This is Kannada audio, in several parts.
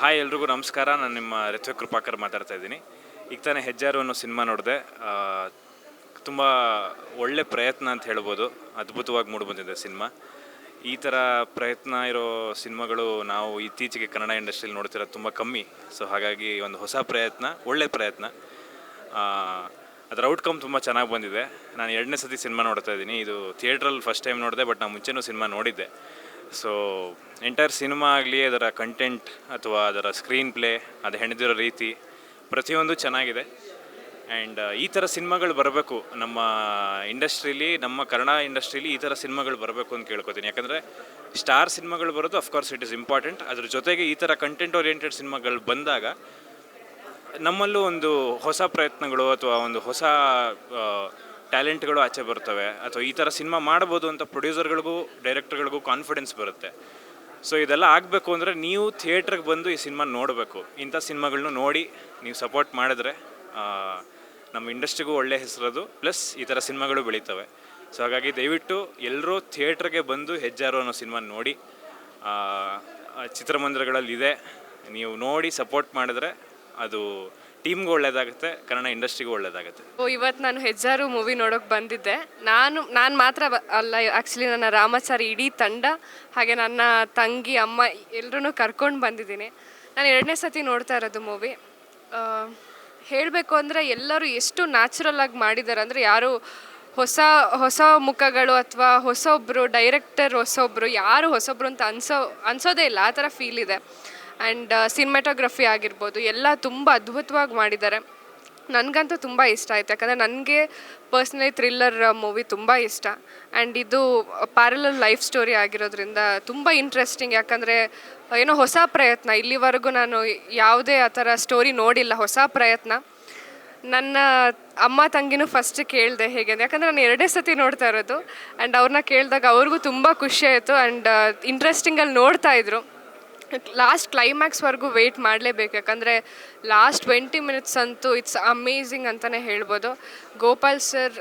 ಹಾಯ್ ಎಲ್ರಿಗೂ ನಮಸ್ಕಾರ. ನಾನು ನಿಮ್ಮ ರಿತ್ವಿಕ್ ಕೃಪಾಕರ್ ಮಾತಾಡ್ತಾ ಇದ್ದೀನಿ. ಈಗ ತಾನೇ ಹೆಜ್ಜಾರು ಅನ್ನೋ ಸಿನಿಮಾ ನೋಡಿದೆ. ತುಂಬ ಒಳ್ಳೆ ಪ್ರಯತ್ನ ಅಂತ ಹೇಳ್ಬೋದು. ಅದ್ಭುತವಾಗಿ ಮೂಡಿಬಂದಿದೆ ಸಿನಿಮಾ. ಈ ಥರ ಪ್ರಯತ್ನ ಇರೋ ಸಿನಿಮಾಗಳು ನಾವು ಇತ್ತೀಚೆಗೆ ಕನ್ನಡ ಇಂಡಸ್ಟ್ರಿಯಲ್ಲಿ ನೋಡ್ತಿರೋದು ತುಂಬ ಕಮ್ಮಿ. ಸೊ ಹಾಗಾಗಿ ಒಂದು ಹೊಸ ಪ್ರಯತ್ನ, ಒಳ್ಳೆ ಪ್ರಯತ್ನ. ಅದರ ಔಟ್ಕಮ್ ತುಂಬ ಚೆನ್ನಾಗಿ ಬಂದಿದೆ. ನಾನು ಎರಡನೇ ಸತಿ ಸಿನಿಮಾ ನೋಡ್ತಾ ಇದ್ದೀನಿ. ಇದು ಥಿಯೇಟ್ರಲ್ಲಿ ಫಸ್ಟ್ ಟೈಮ್ ನೋಡಿದೆ ಬಟ್ ನಾನು ಮುಂಚೆನೂ ಸಿನಿಮಾ ನೋಡಿದ್ದೆ. ಸೊ ಎಂಟೈರ್ ಸಿನಿಮಾ ಆಗಲಿ ಅದರ ಕಂಟೆಂಟ್ ಅಥವಾ ಅದರ ಸ್ಕ್ರೀನ್ ಪ್ಲೇ ಅದು ಹೆಣೆದಿರೋ ರೀತಿ ಪ್ರತಿಯೊಂದು ಚೆನ್ನಾಗಿದೆ. ಆ್ಯಂಡ್ ಈ ಥರ ಸಿನಿಮಾಗಳು ಬರಬೇಕು ನಮ್ಮ ಇಂಡಸ್ಟ್ರೀಲಿ, ನಮ್ಮ ಕನ್ನಡ ಇಂಡಸ್ಟ್ರೀಲಿ ಈ ಥರ ಸಿನಿಮಾಗಳು ಬರಬೇಕು ಅಂತ ಕೇಳ್ಕೊತೀನಿ. ಯಾಕಂದರೆ ಸ್ಟಾರ್ ಸಿನಿಮಾಗಳು ಬರೋದು ಅಫ್ಕೋರ್ಸ್ ಇಟ್ ಇಸ್ ಇಂಪಾರ್ಟೆಂಟ್ ಅದ್ರ ಜೊತೆಗೆ ಈ ಥರ ಕಂಟೆಂಟ್ ಓರಿಯೆಂಟೆಡ್ ಸಿನಿಮಾಗಳು ಬಂದಾಗ ನಮ್ಮಲ್ಲೂ ಒಂದು ಹೊಸ ಪ್ರಯತ್ನಗಳು ಅಥವಾ ಒಂದು ಹೊಸ ಟ್ಯಾಲೆಂಟ್ಗಳು ಆಚೆ ಬರ್ತವೆ. ಅಥವಾ ಈ ಥರ ಸಿನಿಮಾ ಮಾಡ್ಬೋದು ಅಂತ ಪ್ರೊಡ್ಯೂಸರ್ಗಳಿಗೂ ಡೈರೆಕ್ಟರ್ಗಳಿಗೂ ಕಾನ್ಫಿಡೆನ್ಸ್ ಬರುತ್ತೆ. ಸೊ ಇದೆಲ್ಲ ಆಗಬೇಕು ಅಂದರೆ ನೀವು ಥಿಯೇಟ್ರಿಗೆ ಬಂದು ಈ ಸಿನಿಮಾ ನೋಡಬೇಕು. ಇಂಥ ಸಿನಿಮಾಗಳನ್ನ ನೋಡಿ ನೀವು ಸಪೋರ್ಟ್ ಮಾಡಿದ್ರೆ ನಮ್ಮ ಇಂಡಸ್ಟ್ರಿಗೂ ಒಳ್ಳೆ ಹೆಸರದು ಪ್ಲಸ್ ಈ ಥರ ಸಿನಿಮಾಗಳು ಬೆಳೀತವೆ. ಸೊ ಹಾಗಾಗಿ ದಯವಿಟ್ಟು ಎಲ್ಲರೂ ಥಿಯೇಟ್ರಿಗೆ ಬಂದು ಹೆಜ್ಜಾರು ಅನ್ನೋ ಸಿನಿಮಾ ನೋಡಿ. ಚಿತ್ರಮಂದಿರಗಳಲ್ಲಿ ಇದೆ. ನೀವು ನೋಡಿ ಸಪೋರ್ಟ್ ಮಾಡಿದ್ರೆ ಅದು ಟೀಮ್ಗೂ ಒಳ್ಳೇದಾಗುತ್ತೆ, ಕನ್ನಡ ಇಂಡಸ್ಟ್ರಿಗೂ ಒಳ್ಳೇದಾಗುತ್ತೆ. ಓ ಇವತ್ತು ನಾನು ಹೆಜ್ಜಾರು ಮೂವಿ ನೋಡೋಕೆ ಬಂದಿದ್ದೆ. ನಾನು ನಾನು ಮಾತ್ರ ಅಲ್ಲ ಆ್ಯಕ್ಚುಲಿ ನನ್ನ ರಾಮಾಚಾರಿ ಇಡೀ ತಂಡ, ಹಾಗೆ ನನ್ನ ತಂಗಿ, ಅಮ್ಮ ಎಲ್ಲರೂ ಕರ್ಕೊಂಡು ಬಂದಿದ್ದೀನಿ. ನಾನು ಎರಡನೇ ಸತಿ ನೋಡ್ತಾ ಇರೋದು ಮೂವಿ. ಹೇಳಬೇಕು ಅಂದರೆ ಎಲ್ಲರೂ ಎಷ್ಟು ನ್ಯಾಚುರಲ್ ಆಗಿ ಮಾಡಿದ್ದಾರೆ ಅಂದರೆ ಯಾರು ಹೊಸ ಹೊಸ ಮುಖಗಳು ಅಥವಾ ಹೊಸೊಬ್ಬರು ಡೈರೆಕ್ಟರ್ ಹೊಸೊಬ್ಬರು ಯಾರು ಹೊಸೊಬ್ಬರು ಅಂತ ಅನ್ಸೋ, ಅನ್ಸೋದೇ ಇಲ್ಲ, ಆ ಥರ ಫೀಲ್ ಇದೆ. ಆ್ಯಂಡ್ ಸಿನಿಮಾಟೋಗ್ರಫಿ ಆಗಿರ್ಬೋದು, ಎಲ್ಲ ತುಂಬ ಅದ್ಭುತವಾಗಿ ಮಾಡಿದ್ದಾರೆ. ನನಗಂತೂ ತುಂಬ ಇಷ್ಟ ಆಯಿತು. ಯಾಕಂದರೆ ನನಗೆ ಪರ್ಸ್ನಲಿ ಥ್ರಿಲ್ಲರ್ ಮೂವಿ ತುಂಬ ಇಷ್ಟ. ಆ್ಯಂಡ್ ಇದು ಪ್ಯಾರಲಲ್ ಲೈಫ್ ಸ್ಟೋರಿ ಆಗಿರೋದ್ರಿಂದ ತುಂಬ ಇಂಟ್ರೆಸ್ಟಿಂಗ್ ಯಾಕಂದರೆ ಏನೋ ಹೊಸ ಪ್ರಯತ್ನ. ಇಲ್ಲಿವರೆಗೂ ನಾನು ಯಾವುದೇ ಆ ಥರ ಸ್ಟೋರಿ ನೋಡಿಲ್ಲ. ಹೊಸ ಪ್ರಯತ್ನ. ನನ್ನ ಅಮ್ಮ ತಂಗಿನೂ ಫಸ್ಟ್ ಕೇಳಿದೆ ಹೇಗೆ ಅಂದರೆ ಯಾಕಂದರೆ ನಾನು ಎರಡೇ ಸತಿ ನೋಡ್ತಾ ಇರೋದು. ಆ್ಯಂಡ್ ಅವ್ರನ್ನ ಕೇಳಿದಾಗ ಅವ್ರಿಗೂ ತುಂಬ ಖುಷಿ ಆಯಿತು. ಆ್ಯಂಡ್ ಇಂಟ್ರೆಸ್ಟಿಂಗಲ್ಲಿ ನೋಡ್ತಾ ಇದ್ರು. ಲಾಸ್ಟ್ ಕ್ಲೈಮ್ಯಾಕ್ಸ್ವರೆಗೂ ವೆಯ್ಟ್ ಮಾಡಲೇಬೇಕು. ಯಾಕಂದರೆ ಲಾಸ್ಟ್ ಟ್ವೆಂಟಿ ಮಿನಿಟ್ಸ್ ಅಂತೂ ಇಟ್ಸ್ ಅಮೇಝಿಂಗ್ ಅಂತಲೇ ಹೇಳ್ಬೋದು. ಗೋಪಾಲ್ ಸರ್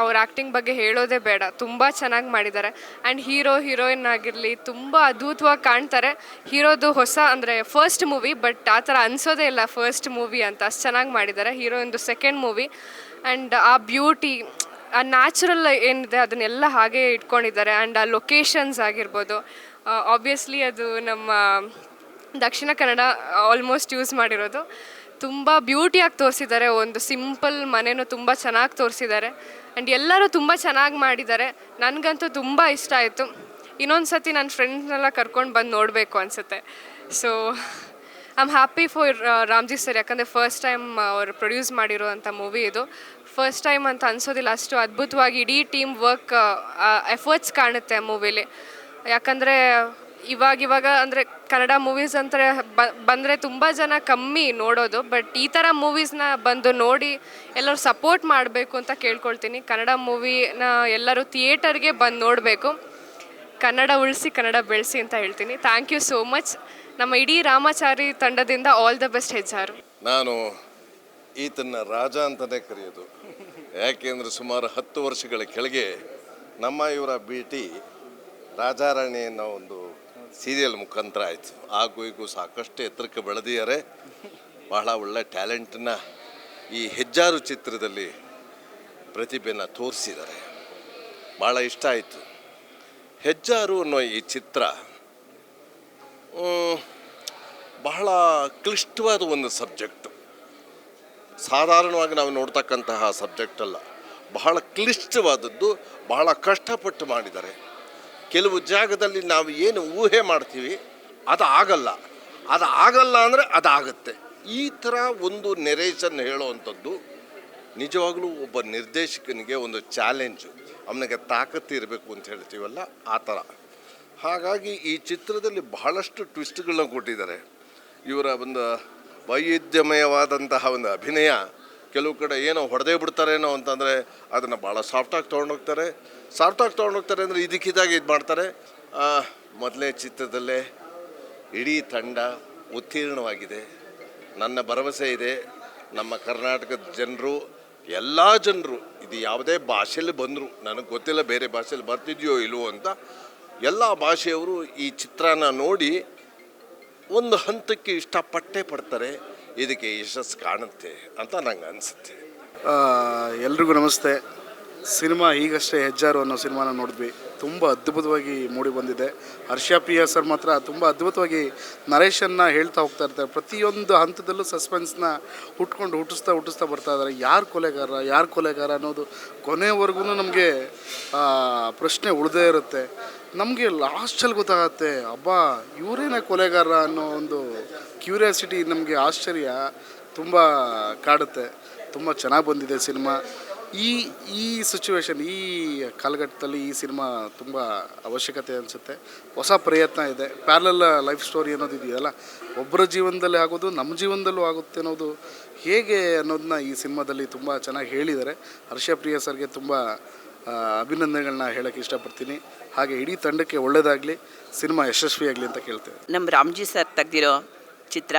ಅವ್ರ ಆ್ಯಕ್ಟಿಂಗ್ ಬಗ್ಗೆ ಹೇಳೋದೇ ಬೇಡ. ತುಂಬ ಚೆನ್ನಾಗಿ ಮಾಡಿದ್ದಾರೆ. ಆ್ಯಂಡ್ ಹೀರೋ ಹೀರೋಯಿನ್ ಆಗಿರಲಿ, ತುಂಬ ಅದ್ಭುತವಾಗಿ ಕಾಣ್ತಾರೆ. ಹೀರೋದು ಹೊಸ ಅಂದರೆ ಫಸ್ಟ್ ಮೂವಿ ಬಟ್ ಆ ಥರ ಅನ್ಸೋದೇ ಇಲ್ಲ ಫಸ್ಟ್ ಮೂವಿ ಅಂತ. ಅಷ್ಟು ಚೆನ್ನಾಗಿ ಮಾಡಿದ್ದಾರೆ. ಹೀರೋಯಿಂದು ಸೆಕೆಂಡ್ ಮೂವಿ ಆ್ಯಂಡ್ ಆ ಬ್ಯೂಟಿ ಆ ನ್ಯಾಚುರಲ್ ಏನಿದೆ ಅದನ್ನೆಲ್ಲ ಹಾಗೆ ಇಟ್ಕೊಂಡಿದ್ದಾರೆ. ಆ್ಯಂಡ್ ಆ ಲೊಕೇಶನ್ಸ್ ಆಗಿರ್ಬೋದು. ಆಬ್ವಿಯಸ್ಲಿ ಅದು ನಮ್ಮ ದಕ್ಷಿಣ ಕನ್ನಡ ಆಲ್ಮೋಸ್ಟ್ ಯೂಸ್ ಮಾಡಿರೋದು. ತುಂಬ ಬ್ಯೂಟಿಯಾಗಿ ತೋರಿಸಿದ್ದಾರೆ. ಒಂದು ಸಿಂಪಲ್ ಮನೆನೂ ತುಂಬ ಚೆನ್ನಾಗಿ ತೋರಿಸಿದ್ದಾರೆ. ಆ್ಯಂಡ್ ಎಲ್ಲರೂ ತುಂಬ ಚೆನ್ನಾಗಿ ಮಾಡಿದ್ದಾರೆ. ನನಗಂತೂ ತುಂಬ ಇಷ್ಟ ಆಯಿತು. ಇನ್ನೊಂದು ಸತಿ ನನ್ನ ಫ್ರೆಂಡ್ಸ್ನೆಲ್ಲ ಕರ್ಕೊಂಡು ಬಂದು ನೋಡಬೇಕು ಅನಿಸುತ್ತೆ. So I am happy for Ramji sir ಯಾಕಂದರೆ ಫಸ್ಟ್ ಟೈಮ್ ಅವರು ಪ್ರೊಡ್ಯೂಸ್ ಮಾಡಿರುವಂಥ ಮೂವಿ ಇದು. ಫಸ್ಟ್ ಟೈಮ್ ಅಂತ ಅನ್ಸೋದಿಲ್ಲ. ಅಷ್ಟು ಅದ್ಭುತವಾಗಿ ಇಡೀ ಟೀಮ್ ವರ್ಕ್ ಎಫರ್ಟ್ಸ್ ಕಾಣುತ್ತೆ ಆ ಮೂವಿಲಿ ಯಾಕಂದರೆ ಇವಾಗ ಇವಾಗ ಅಂದರೆ ಕನ್ನಡ ಮೂವೀಸ್ ಅಂದರೆ ಬಂದರೆ ತುಂಬ ಜನ ಕಮ್ಮಿ ನೋಡೋದು ಬಟ್ ಈ ಥರ ಮೂವೀಸ್ನ ಬಂದು ನೋಡಿ ಎಲ್ಲರೂ ಸಪೋರ್ಟ್ ಮಾಡಬೇಕು ಅಂತ ಕೇಳ್ಕೊಳ್ತೀನಿ. ಕನ್ನಡ ಮೂವಿನ ಎಲ್ಲರೂ ಥಿಯೇಟರ್ಗೆ ಬಂದು ನೋಡಬೇಕು. ಕನ್ನಡ ಉಳಿಸಿ, ಕನ್ನಡ ಬೆಳೆಸಿ ಅಂತ ಹೇಳ್ತೀನಿ. ಥ್ಯಾಂಕ್ ಯು ಸೋ ಮಚ್ ನಮ್ಮ ಇಡೀ ರಾಮಾಚಾರಿ ತಂಡದಿಂದ ಆಲ್ ದ ಬೆಸ್ಟ್ ಹೆಜ್ಜಾರು. ನಾನು ಈತನ್ನ ರಾಜ ಅಂತಲೇ ಕರೆಯೋದು. ಯಾಕೆಂದರೆ ಸುಮಾರು ಹತ್ತು ವರ್ಷಗಳ ಕೆಳಗೆ ನಮ್ಮ ಇವರ ಭೇಟಿ ರಾಜಾರಾಣಿ ಅನ್ನೋ ಒಂದು ಸೀರಿಯಲ್ ಮುಖಾಂತರ ಆಯಿತು. ಹಾಗೂ ಈಗೂ ಸಾಕಷ್ಟು ಎತ್ತರಕ್ಕೆ ಬೆಳೆದಿದ್ದಾರೆ. ಬಹಳ ಒಳ್ಳೆ ಟ್ಯಾಲೆಂಟನ್ನ ಈ ಹೆಜ್ಜಾರು ಚಿತ್ರದಲ್ಲಿ ಪ್ರತಿಭೆನ ತೋರಿಸಿದ್ದಾರೆ. ಭಾಳ ಇಷ್ಟ ಆಯಿತು. ಹೆಜ್ಜಾರು ಅನ್ನೋ ಈ ಚಿತ್ರ ಬಹಳ ಕ್ಲಿಷ್ಟವಾದ ಒಂದು ಸಬ್ಜೆಕ್ಟ್ ಸಾಧಾರಣವಾಗಿ ನಾವು ನೋಡ್ತಕ್ಕಂತಹ ಸಬ್ಜೆಕ್ಟ್ ಅಲ್ಲ. ಬಹಳ ಕ್ಲಿಷ್ಟವಾದದ್ದು, ಬಹಳ ಕಷ್ಟಪಟ್ಟು ಮಾಡಿದ್ದಾರೆ. ಕೆಲವು ಜಾಗದಲ್ಲಿ ನಾವು ಏನು ಊಹೆ ಮಾಡ್ತೀವಿ, ಅದು ಆಗಲ್ಲ. ಅದು ಆಗಲ್ಲ ಅಂದರೆ ಅದಾಗುತ್ತೆ. ಈ ಥರ ಒಂದು ನೆರೇಷನ್ ಹೇಳುವಂಥದ್ದು ನಿಜವಾಗ್ಲೂ ಒಬ್ಬ ನಿರ್ದೇಶಕನಿಗೆ ಒಂದು ಚಾಲೆಂಜು ಅವನಿಗೆ ತಾಕತ್ತು ಇರಬೇಕು ಅಂತ ಹೇಳ್ತೀವಲ್ಲ, ಆ ಥರ. ಹಾಗಾಗಿ ಈ ಚಿತ್ರದಲ್ಲಿ ಬಹಳಷ್ಟು ಟ್ವಿಸ್ಟ್ಗಳನ್ನ ಕೊಟ್ಟಿದ್ದಾರೆ. ಇವರ ಒಂದು ವೈವಿಧ್ಯಮಯವಾದಂತಹ ಒಂದು ಅಭಿನಯ. ಕೆಲವು ಕಡೆ ಏನೋ ಹೊಡೆದೇ ಬಿಡ್ತಾರೇನೋ ಅಂತಂದರೆ ಅದನ್ನು ಭಾಳ ಸಾಫ್ಟಾಗಿ ತೊಗೊಂಡೋಗ್ತಾರೆ ಸಾಫ್ಟಾಗಿ ತೊಗೊಂಡೋಗ್ತಾರೆ ಅಂದರೆ ಇದಕ್ಕಿದ್ದಾಗೆ ಇದು ಮಾಡ್ತಾರೆ. ಮೊದಲನೇ ಚಿತ್ರದಲ್ಲೇ ಇಡೀ ತಂಡ ಉತ್ತೀರ್ಣವಾಗಿದೆ. ನನ್ನ ಭರವಸೆ ಇದೆ. ನಮ್ಮ ಕರ್ನಾಟಕದ ಜನರು, ಎಲ್ಲ ಜನರು, ಇದು ಯಾವುದೇ ಭಾಷೆಯಲ್ಲಿ ಬಂದರು, ನನಗೆ ಗೊತ್ತಿಲ್ಲ ಬೇರೆ ಭಾಷೆಯಲ್ಲಿ ಬರ್ತಿದೆಯೋ ಇಲ್ವೋ ಅಂತ, ಎಲ್ಲ ಭಾಷೆಯವರು ಈ ಚಿತ್ರನ ನೋಡಿ ಒಂದು ಹಂತಕ್ಕೆ ಇಷ್ಟಪಟ್ಟೇ ಪಡ್ತಾರೆ. ಇದಕ್ಕೆ ಯಶಸ್ಸು ಕಾಣುತ್ತೆ ಅಂತ ನಂಗೆ ಅನಿಸುತ್ತೆ. ಎಲ್ರಿಗೂ ನಮಸ್ತೆ. ಸಿನಿಮಾ ಈಗಷ್ಟೇ ಹೆಜ್ಜಾರು ಅನ್ನೋ ಸಿನಿಮಾನ ನೋಡಿದ್ವಿ. ತುಂಬ ಅದ್ಭುತವಾಗಿ ಮೂಡಿ ಬಂದಿದೆ. ಹರ್ಷ ಪಿ ಎಸ್ ಸರ್ ಮಾತ್ರ ತುಂಬ ಅದ್ಭುತವಾಗಿ ನರೇಶನ್ನ ಹೇಳ್ತಾ ಹೋಗ್ತಾ ಇರ್ತಾರೆ. ಪ್ರತಿಯೊಂದು ಹಂತದಲ್ಲೂ ಸಸ್ಪೆನ್ಸ್ನ ಹುಟ್ಕೊಂಡು ಹುಟ್ಟಿಸ್ತಾ ಹುಟ್ಟಿಸ್ತಾ ಬರ್ತಾ ಇದ್ದಾರೆ. ಯಾರು ಕೊಲೆಗಾರ ಯಾರು ಕೊಲೆಗಾರ ಅನ್ನೋದು ಕೊನೆವರೆಗೂ ನಮಗೆ ಪ್ರಶ್ನೆ ಉಳಿದೇ ಇರುತ್ತೆ. ನಮಗೆ ಲಾಸ್ಟಲ್ಲಿ ಗೊತ್ತಾಗತ್ತೆ, ಅಬ್ಬಾ, ಇವರೇನೇ ಕೊಲೆಗಾರ ಅನ್ನೋ ಒಂದು ಕ್ಯೂರಿಯಾಸಿಟಿ ನಮಗೆ ಆಶ್ಚರ್ಯ ತುಂಬ ಕಾಡುತ್ತೆ, ತುಂಬ ಚೆನ್ನಾಗಿ ಬಂದಿದೆ ಸಿನಿಮಾ. ಈ ಈ ಸಿಚುವೇಶನ್ ಈ ಕಾಲಘಟ್ಟದಲ್ಲಿ ಈ ಸಿನಿಮಾ ತುಂಬ ಅವಶ್ಯಕತೆ ಅನಿಸುತ್ತೆ. ಹೊಸ ಪ್ರಯತ್ನ ಇದೆ. ಪ್ಯಾರಲಲ್ ಲೈಫ್ ಸ್ಟೋರಿ ಅನ್ನೋದು ಇದೆಯಲ್ಲ ಒಬ್ಬರ ಜೀವನದಲ್ಲಿ ಆಗೋದು ನಮ್ಮ ಜೀವನದಲ್ಲೂ ಆಗುತ್ತೆ ಅನ್ನೋದು ಹೇಗೆ ಅನ್ನೋದನ್ನ ಈ ಸಿನಿಮಾದಲ್ಲಿ ತುಂಬ ಚೆನ್ನಾಗಿ ಹೇಳಿದ್ದಾರೆ. ಹರ್ಷಪ್ರಿಯ ಸರ್ಗೆ ತುಂಬ ಅಭಿನಂದನೆಗಳನ್ನ ಹೇಳೋಕ್ಕೆ ಇಷ್ಟಪಡ್ತೀನಿ. ಹಾಗೆ ಇಡೀ ತಂಡಕ್ಕೆ ಒಳ್ಳೆಯದಾಗಲಿ ಸಿನಿಮಾ ಯಶಸ್ವಿಯಾಗಲಿ ಅಂತ ಕೇಳ್ತೇವೆ. ನಮ್ಮ ರಾಮ್ಜಿ ಸರ್ ತೆಗ್ದಿರೋ ಚಿತ್ರ,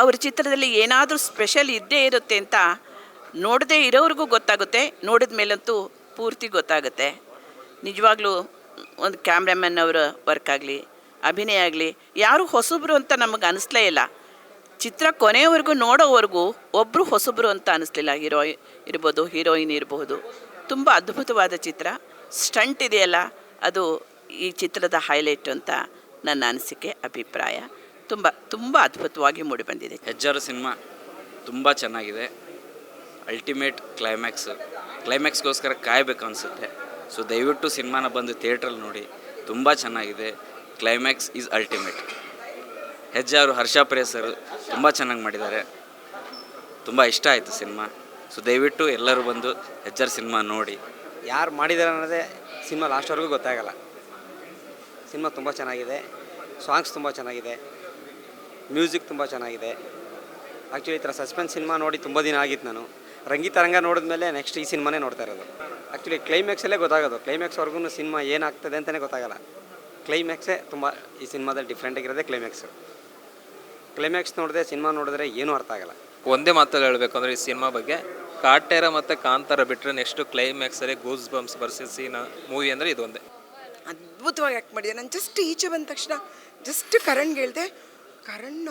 ಅವ್ರ ಚಿತ್ರದಲ್ಲಿ ಏನಾದರೂ ಸ್ಪೆಷಲ್ ಇದ್ದೇ ಇರುತ್ತೆ ಅಂತ ನೋಡದೇ ಇರೋರಿಗೂ ಗೊತ್ತಾಗುತ್ತೆ, ನೋಡಿದ ಮೇಲಂತೂ ಪೂರ್ತಿ ಗೊತ್ತಾಗುತ್ತೆ. ನಿಜವಾಗ್ಲೂ ಒಂದು ಕ್ಯಾಮ್ರಾಮನ್ ಅವರ ವರ್ಕ್ ಆಗಲಿ, ಅಭಿನಯ ಆಗಲಿ, ಯಾರು ಹೊಸಬ್ರು ಅಂತ ನಮಗೆ ಅನಿಸ್ಲೇ ಇಲ್ಲ. ಚಿತ್ರ ಕೊನೆಯವರೆಗೂ ನೋಡೋವರೆಗೂ ಒಬ್ಬರು ಹೊಸಬ್ರು ಅಂತ ಅನಿಸ್ಲಿಲ್ಲ, ಹೀರೋ, ಇರ್ಬೋದು, ಹೀರೋಯಿನ್ ಇರಬಹುದು ತುಂಬ ಅದ್ಭುತವಾದ ಚಿತ್ರ. ಸ್ಟಂಟ್ ಇದೆಯಲ್ಲ, ಅದು ಈ ಚಿತ್ರದ ಹೈಲೈಟ್ ಅಂತ ನನ್ನ ಅನಿಸಿಕೆ, ಅಭಿಪ್ರಾಯ. ತುಂಬ ತುಂಬ ಅದ್ಭುತವಾಗಿ ಮೂಡಿಬಂದಿದೆ ಹೆಜ್ಜಾರು ಸಿನಿಮಾ ತುಂಬ ಚೆನ್ನಾಗಿದೆ. ಅಲ್ಟಿಮೇಟ್ ಕ್ಲೈಮ್ಯಾಕ್ಸ್ ಕ್ಲೈಮ್ಯಾಕ್ಸ್ಗೋಸ್ಕರ ಕಾಯಬೇಕು ಅನಿಸುತ್ತೆ. ಸೊ ದಯವಿಟ್ಟು ಸಿನಿಮಾನ ಬಂದು ಥಿಯೇಟ್ರಲ್ಲಿ ನೋಡಿ. ತುಂಬ ಚೆನ್ನಾಗಿದೆ. Climax is ultimate Hejjaru Harsha sir ತುಂಬ ಚೆನ್ನಾಗಿ ಮಾಡಿದ್ದಾರೆ. ತುಂಬ ಇಷ್ಟ ಆಯಿತು ಸಿನಿಮಾ. ಸೊ ದಯವಿಟ್ಟು ಎಲ್ಲರೂ ಬಂದು ಹೆಜ್ಜಾರು ಸಿನಿಮಾ ನೋಡಿ. ಯಾರು ಮಾಡಿದ್ದಾರೆ ಅನ್ನೋದೇ ಸಿನಿಮಾ ಲಾಸ್ಟ್ವರೆಗೂ ಗೊತ್ತಾಗಲ್ಲ. ಸಿನಿಮಾ ತುಂಬ ಚೆನ್ನಾಗಿದೆ. ಸಾಂಗ್ಸ್ ತುಂಬ ಚೆನ್ನಾಗಿದೆ. ಮ್ಯೂಸಿಕ್ ತುಂಬ ಚೆನ್ನಾಗಿದೆ. ಆ್ಯಕ್ಚುಲಿ ಈ ಥರ ಸಸ್ಪೆನ್ಸ್ ಸಿನಿಮಾ ನೋಡಿ ತುಂಬ ದಿನ ಆಗಿತ್ತು ನಾನು. ರಂಗಿತರಂಗ ನೋಡಿದ್ಮೇಲೆ ನೆಕ್ಸ್ಟ್ ಈ ಸಿನಿಮಾನೇ ನೋಡ್ತಾ ಇರೋದು. ಆ್ಯಕ್ಚುಲಿ ಕ್ಲೈಮ್ಯಾಕ್ಸಲ್ಲೇ ಗೊತ್ತಾಗೋದು. ಕ್ಲೈಮ್ಯಾಕ್ಸ್ವರೆಗೂ ಸಿನಿಮಾ ಏನಾಗ್ತದೆ ಅಂತಲೇ ಗೊತ್ತಾಗಲ್ಲ. ಕ್ಲೈಮ್ಯಾಕ್ಸೇ ತುಂಬ ಈ ಸಿನಿಮಾದಲ್ಲಿ ಡಿಫ್ರೆಂಟ್ ಆಗಿರೋದೇ ಕ್ಲೈಮ್ಯಾಕ್ಸು ಕ್ಲೈಮ್ಯಾಕ್ಸ್ ನೋಡಿದೆ ಸಿನಿಮಾ ನೋಡಿದ್ರೆ ಏನೂ ಅರ್ಥ ಆಗಲ್ಲ. ಒಂದೇ ಮಾತಲ್ಲಿ ಹೇಳಬೇಕು ಅಂದರೆ ಈ ಸಿನಿಮಾ ಬಗ್ಗೆ. ಕಾಟೇರ ಮತ್ತು ಕಾಂತಾರ ಬಿಟ್ಟರೆ ನೆಕ್ಸ್ಟು ಕ್ಲೈಮ್ಯಾಕ್ಸಲ್ಲಿ ಗೂಸ್ ಬಂಪ್ಸ್ ಬರ್ಸಿನ ಮೂವಿ ಅಂದರೆ ಇದೊಂದೇ ಒಂದೇ. ಅದ್ಭುತವಾಗಿ ಆ್ಯಕ್ಟ್ ಮಾಡಿದೆ. ನಾನು ಜಸ್ಟ್ ಈಚೆ ಬಂದ ತಕ್ಷಣ ಜಸ್ಟ್ ಕರಣ್ ಹೇಳಿದೆ ಕರಣ್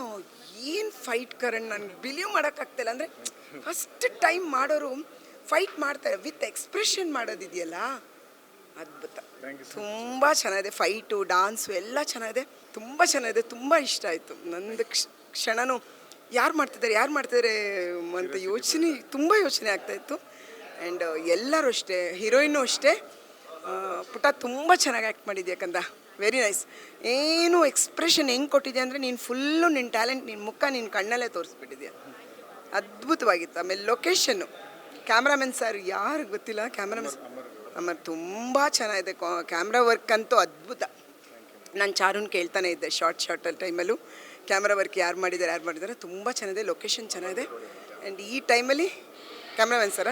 ಏನು ಫೈಟ್ ಕರಣ್? ನನಗೆ ಬಿಲೀವ್ ಮಾಡೋಕ್ಕಾಗ್ತಿಲ್ಲ ಅಂದರೆ ಫಸ್ಟ್ ಟೈಮ್ ಮಾಡೋರು ಫೈಟ್ ಮಾಡ್ತಾರೆ ವಿತ್ ಎಕ್ಸ್ಪ್ರೆಷನ್ ಮಾಡೋದಿದೆಯಲ್ಲ ಅದ್ಭುತ. ತುಂಬ ಚೆನ್ನಾಗಿದೆ. ಫೈಟು ಡಾನ್ಸು ಎಲ್ಲ ಚೆನ್ನಾಗಿದೆ. ತುಂಬ ಚೆನ್ನಾಗಿದೆ. ತುಂಬ ಇಷ್ಟ ಆಯಿತು. ನಂದು ಕ್ಷ ಕ್ಷಣನೂ ಯಾರು ಮಾಡ್ತಿದ್ದಾರೆ ಯಾರು ಮಾಡ್ತಿದ್ದಾರೆ ಅಂತ ಯೋಚನೆ, ತುಂಬ ಯೋಚನೆ ಆಗ್ತಾಯಿತ್ತು ಆ್ಯಂಡ್ ಎಲ್ಲರೂ ಅಷ್ಟೇ ಹೀರೋಯಿನು ಅಷ್ಟೇ. ಪುಟ ತುಂಬ ಚೆನ್ನಾಗಿ ಆ್ಯಕ್ಟ್ ಮಾಡಿದ್ಯಾ ಕಂದ? ವೆರಿ ನೈಸ್ ಏನು ಎಕ್ಸ್ಪ್ರೆಷನ್ ಹೆಂಗೆ ಕೊಟ್ಟಿದ್ಯಾ ಅಂದರೆ, ನೀನು ಫುಲ್ಲು ನಿನ್ನ ಟ್ಯಾಲೆಂಟ್ ನಿನ್ನ ಮುಖ ನಿನ್ನ ಕಣ್ಣಲ್ಲೇ ತೋರಿಸ್ಬಿಟ್ಟಿದ್ಯಾ? ಅದ್ಭುತವಾಗಿತ್ತು. ಆಮೇಲೆ ಲೊಕೇಶನ್ನು ಕ್ಯಾಮ್ರಾಮನ್ ಸರ್ ಯಾರು ಗೊತ್ತಿಲ್ಲ? ಕ್ಯಾಮ್ರಾಮನ್ ಆಮೇಲೆ ತುಂಬ ಚೆನ್ನಾಗಿದೆ. ಕ್ಯಾಮ್ರಾ ವರ್ಕ್ ಅಂತೂ ಅದ್ಭುತ. ನಾನು ಚಾರುನ್ ಕೇಳ್ತಾನೆ ಇದ್ದೆ ಶಾರ್ಟ್ ಶಾರ್ಟಲ್ಲಿ ಟೈಮಲ್ಲೂ ಕ್ಯಾಮ್ರಾ ವರ್ಕ್ ಯಾರು ಮಾಡಿದ್ದಾರೆ ಯಾರು ಮಾಡಿದ್ದಾರೆ ತುಂಬ ಚೆನ್ನಾಗಿದೆ ಲೊಕೇಶನ್ ಚೆನ್ನಾಗಿದೆ. ಆ್ಯಂಡ್ ಈ ಟೈಮಲ್ಲಿ cameraman sir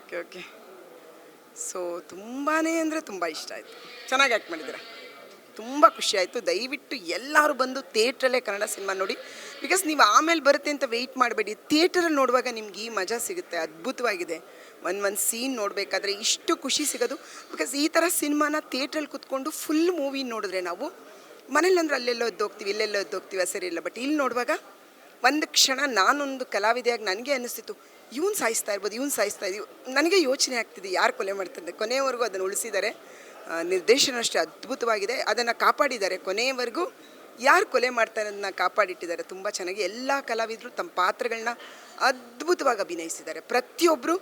okay okay so ತುಂಬಾ ಅಂದರೆ ತುಂಬ ಇಷ್ಟ ಆಯಿತು. ಚೆನ್ನಾಗಿ ಆ್ಯಕ್ಟ್ ಮಾಡಿದ್ದೀರಾ? ತುಂಬ ಖುಷಿ ಆಯಿತು. ದಯವಿಟ್ಟು ಎಲ್ಲರೂ ಬಂದು ಥಿಯೇಟ್ರಲ್ಲೇ ಕನ್ನಡ ಸಿನಿಮಾ ನೋಡಿ. ಬಿಕಾಸ್ ನೀವು ಆಮೇಲೆ ಬರುತ್ತೆ ಅಂತ ವೆಯ್ಟ್ ಮಾಡಬೇಡಿ. ಥಿಯೇಟ್ರಲ್ಲಿ ನೋಡುವಾಗ ನಿಮ್ಗೆ ಈ ಮಜಾ ಸಿಗುತ್ತೆ. ಅದ್ಭುತವಾಗಿದೆ. ಒಂದು ಒಂದು ಸೀನ್ ನೋಡಬೇಕಾದ್ರೆ ಇಷ್ಟು ಖುಷಿ ಸಿಗೋದು. ಬಿಕಾಸ್ ಈ ಥರ ಸಿನಿಮಾನ ಥಿಯೇಟ್ರಲ್ಲಿ ಕುತ್ಕೊಂಡು ಫುಲ್ ಮೂವಿ ನೋಡಿದ್ರೆ ನಾವು ಮನೇಲಿ ಅಂದ್ರೆ ಅಲ್ಲೆಲ್ಲೋ ಹೋಗ್ತೀವಿ, ಇಲ್ಲೆಲ್ಲೋ ಹೋಗ್ತೀವಿ ಸರಿ ಇಲ್ಲ. ಬಟ್ ಇಲ್ಲಿ ನೋಡುವಾಗ ಒಂದು ಕ್ಷಣ ನಾನೊಂದು ಕಲಾವಿದೆಯಾಗಿ ನನಗೆ ಅನ್ನಿಸ್ತಿತ್ತು ಇವನು ಸಾಯಿಸ್ತಾ ಇರ್ಬೋದು, ಇವನು ಸಾಯಿಸ್ತಾ ಇದೀವಿ ನನಗೆ ಯೋಚನೆ ಆಗ್ತಿದೆ, ಯಾರು ಕೊಲೆ ಮಾಡ್ತಾರೆ ಕೊನೆಯವರೆಗೂ ಅದನ್ನು ಉಳಿಸಿದ್ದಾರೆ. ನಿರ್ದೇಶನ ಅಷ್ಟೇ ಅದ್ಭುತವಾಗಿದೆ. ಅದನ್ನು ಕಾಪಾಡಿದ್ದಾರೆ. ಕೊನೆಯವರೆಗೂ ಯಾರು ಕೊಲೆ ಮಾಡ್ತಾರೆ ಅದನ್ನ ಕಾಪಾಡಿಟ್ಟಿದ್ದಾರೆ. ತುಂಬ ಚೆನ್ನಾಗಿ ಎಲ್ಲ ಕಲಾವಿದರು ತಮ್ಮ ಪಾತ್ರಗಳನ್ನ ಅದ್ಭುತವಾಗಿ ಅಭಿನಯಿಸಿದ್ದಾರೆ. ಪ್ರತಿಯೊಬ್ಬರು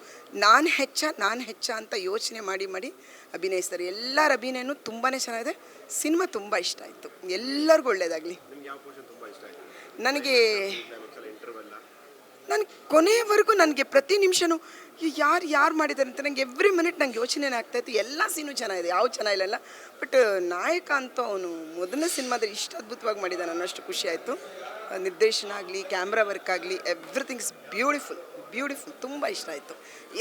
ನಾನು ಹೆಚ್ಚ ನಾನು ಹೆಚ್ಚ ಅಂತ ಯೋಚನೆ ಮಾಡಿ ಮಾಡಿ ಅಭಿನಯಿಸ್ತಾರೆ. ಎಲ್ಲರ ಅಭಿನಯನು ತುಂಬಾ ಚೆನ್ನಾಗಿದೆ. ಸಿನಿಮಾ ತುಂಬ ಇಷ್ಟ ಆಯಿತು. ಎಲ್ಲರಿಗೂ ಒಳ್ಳೆಯದಾಗಲಿ ನನಗೆ ನನಗೆ ಕೊನೆಯವರೆಗೂ ನನಗೆ ಪ್ರತಿ ನಿಮಿಷನೂ ಯಾರು ಯಾರು ಮಾಡಿದ್ದಾರೆ ಅಂತ ನನಗೆ ಎವ್ರಿ ಮಿನಿಟ್ ನಂಗೆ ಯೋಚನೆ ಆಗ್ತಾಯಿತ್ತು ಎಲ್ಲ ಸೀನು ಚೆನ್ನಾಗಿದೆ. ಯಾವ ಚೆನ್ನಾಗಿಲ್ಲ ಬಟ್ ನಾಯಕ ಅಂತೂ ಅವನು ಮೊದಲನೇ ಸಿನಿಮಾದಲ್ಲಿ ಇಷ್ಟು ಅದ್ಭುತವಾಗಿ ಮಾಡಿದ್ದಾನೆ ಅನ್ನೋಷ್ಟು ಖುಷಿ ಆಯಿತು. ನಿರ್ದೇಶನ ಆಗಲಿ ಕ್ಯಾಮ್ರಾ ವರ್ಕ್ ಆಗಲಿ ಎವ್ರಿಥಿಂಗ್ ಇಸ್ ಬ್ಯೂಟಿಫುಲ್ ಬ್ಯೂಟಿಫುಲ್ ತುಂಬ ಇಷ್ಟ ಆಯಿತು.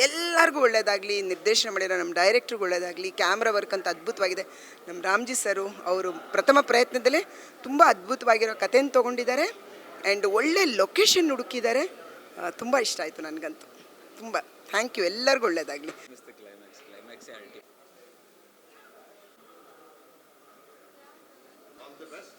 ಎಲ್ಲರಿಗೂ ಒಳ್ಳೆಯದಾಗಲಿ ನಿರ್ದೇಶನ ಮಾಡಿರೋ ನಮ್ಮ ಡೈರೆಕ್ಟ್ರಿಗೆ ಒಳ್ಳೆಯದಾಗಲಿ ಕ್ಯಾಮ್ರಾ ವರ್ಕ್ ಅಂತ ಅದ್ಭುತವಾಗಿದೆ. ನಮ್ಮ ರಾಮ್ಜಿ ಸರು, ಅವರು ಪ್ರಥಮ ಪ್ರಯತ್ನದಲ್ಲೇ ತುಂಬ ಅದ್ಭುತವಾಗಿರೋ ಕಥೆಯನ್ನು ತೊಗೊಂಡಿದ್ದಾರೆ ಆ್ಯಂಡ್ ಒಳ್ಳೆ ಲೊಕೇಶನ್ ಹುಡುಕಿದ್ದಾರೆ. ತುಂಬ ಇಷ್ಟ ಆಯಿತು ನನಗಂತೂ. ತುಂಬ ಥ್ಯಾಂಕ್ ಯು ಎಲ್ಲರಿಗೂ ಒಳ್ಳೆಯದಾಗಲಿ ದಿ ಬೆಸ್ಟ್